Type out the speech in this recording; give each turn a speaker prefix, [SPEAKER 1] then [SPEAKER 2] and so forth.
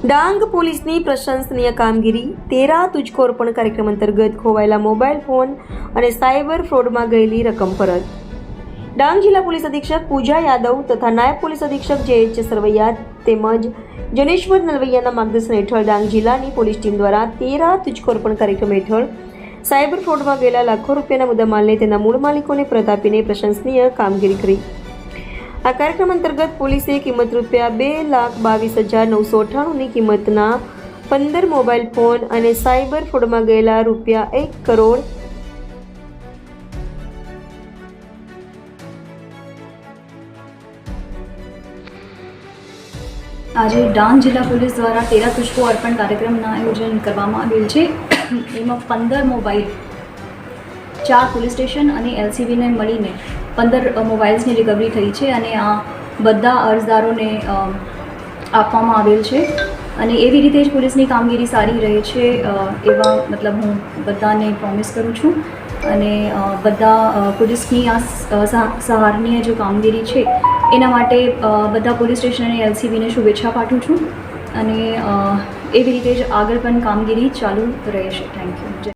[SPEAKER 1] ડાંગ પોલીસની પ્રશંસનીય કામગીરી, તેરા તુજકો કાર્યક્રમ અંતર્ગત ખોવાયેલા મોબાઈલ ફોન અને સાયબર ફ્રોડમાં ગયેલી રકમ પરત. ડાંગ જિલ્લા પોલીસ અધિક્ષક પૂજા યાદવ તથા નાયબ પોલીસ અધિક્ષક જે એચ સરવૈયા તેમજ જનેશ્વર નલવૈયાના માર્ગદર્શન હેઠળ ડાંગ જિલ્લાની પોલીસ ટીમ દ્વારા તેરા તુજકો અર્પણ કાર્યક્રમ હેઠળ સાયબર ફ્રોડમાં ગયેલા લાખો રૂપિયાના મુદ્દામાલને તેના મૂળ માલિકોને પરત પ્રશંસનીય કામગીરી કરી. આ કાર્યક્રમ અંતર્ગત પોલીસે કિંમત રૂપિયા બે લાખ બાવીસ હજાર નવસો અઠ્ઠાણુંની કિંમતના પંદર મોબાઈલ ફોન અને સાયબર ફ્રોડમાં ગયેલા રૂપિયા એક કરોડ
[SPEAKER 2] આજે ડાંગ જિલ્લા પોલીસ દ્વારા તેરા પુષ્પો અર્પણ કાર્યક્રમના આયોજન કરવામાં આવેલ છે. એમાં પંદર મોબાઈલ, ચાર પોલીસ સ્ટેશન અને એલસીબીને મળીને પંદર મોબાઈલ્સની રિકવરી થઈ છે અને આ બધા અરજદારોને આપવામાં આવેલ છે. અને એવી રીતે જ પોલીસની કામગીરી સારી રહે છે એવા મતલબ હું બધાને પ્રોમિસ કરું છું. અને બધા પોલીસની આ સહારનીય જે કામગીરી છે, એના માટે બધા પોલીસ સ્ટેશન અને એલસીબીને શુભેચ્છા પાઠવું છું. અને એવી રીતે જ આગળ પણ કામગીરી ચાલુ રહેશે થેન્ક યુ